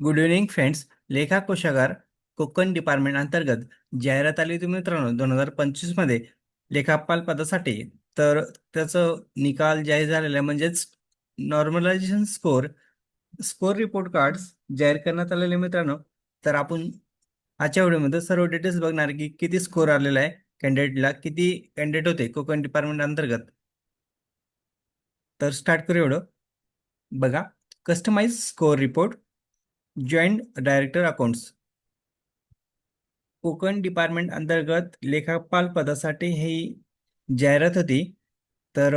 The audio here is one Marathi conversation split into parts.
गुड इव्हनिंग फ्रेंड्स लेखा कोशागार कोकण डिपार्टमेंट अंतर्गत जाहिरात आली होती मित्रांनो दोन हजार पंचवीसमध्ये लेखापाल पदासाठी तर त्याचं निकाल जाहीर झालेला आहे म्हणजेच normalisation score score report cards जाहीर करण्यात आलेले मित्रांनो. तर आपण आजच्या व्हिडिओमध्ये सर्व डिटेल्स बघणार की किती स्कोर आलेला आहे कॅन्डिडेटला किती कॅन्डिडेट होते कोकण डिपार्टमेंट अंतर्गत. तर स्टार्ट करू एवढं. बघा customise score report joint director accounts. Konkan department अंतर्गत लेखापाल पदासाठी ही जाहिरात होती. तर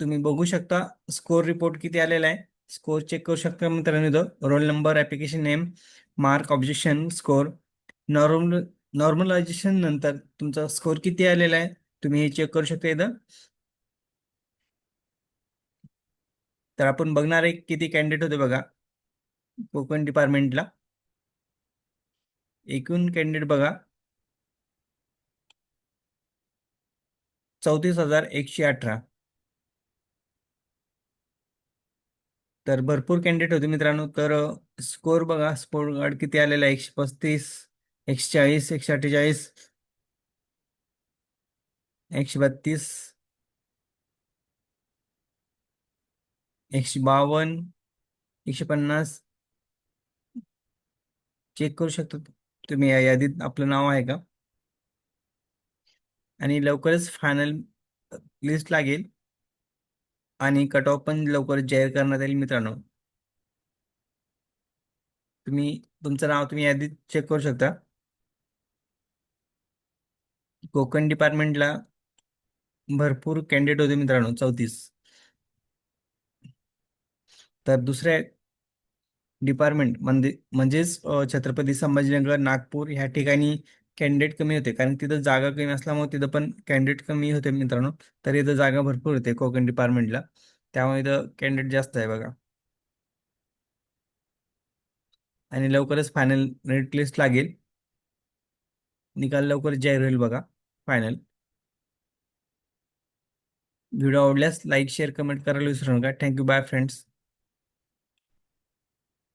तुम्ही बघू शकता स्कोर रिपोर्ट किती आलेला आहे. स्कोर चेक करू शकता मित्रांनो तो roll number application name mark objection score. Normal normalisation नंतर तुमचा स्कोर किती आलेला आहे तुम्ही हे चेक करू शकता इथं. तर आपण बघणार आहे किती कॅन्डिडेट होते बघा. कोकण डिपार्टमेंटला. एकूण कॅन्डिडेट बघा. चौतीस हजार एकशे अठरा. तर भरपूर कॅन्डिडेट होते मित्रांनो. तर स्कोर बघा. स्पोर्ट गार्ड किती आलेला एकशे पस्तीस एकशे चाळीस एकशे अठ्ठेचाळीस एकशे बत्तीस एकशे बावन्न एकशे पन्नास चेक करू शकता तुम्ही या यादीत आपलं नाव आहे का? आणि लवकरच फायनल लिस्ट लागेल. आणि कट ऑफ पण लवकरच जाहीर करण्यात येईल मित्रांनो. तुम्ही तुमचं नाव तुम्ही यादीत चेक करू शकता. कोकण डिपार्टमेंटला भरपूर कॅन्डिडेट होते मित्रांनो चौतीस. तर दुसऱ्या डिपार्टमेंट म्हणजे म्हणजेच छत्रपती संभाजीनगर नागपूर ह्या ठिकाणी कॅन्डिडेट कमी होते. कारण तिथं जागा कमी असल्यामुळे तिथं पण कॅन्डिडेट कमी होते मित्रांनो. तर इथं जागा भरपूर होते कोकण डिपार्टमेंटला. त्यामुळे इथं कॅन्डिडेट जास्त आहे बघा. आणि लवकरच फायनल रेट लिस्ट लागेल. निकाल लवकर जाहीर होईल बघा फायनल. व्हिडिओ आवडल्यास लाईक शेअर कमेंट करायला विसरू नका. Thank you. Bye friends.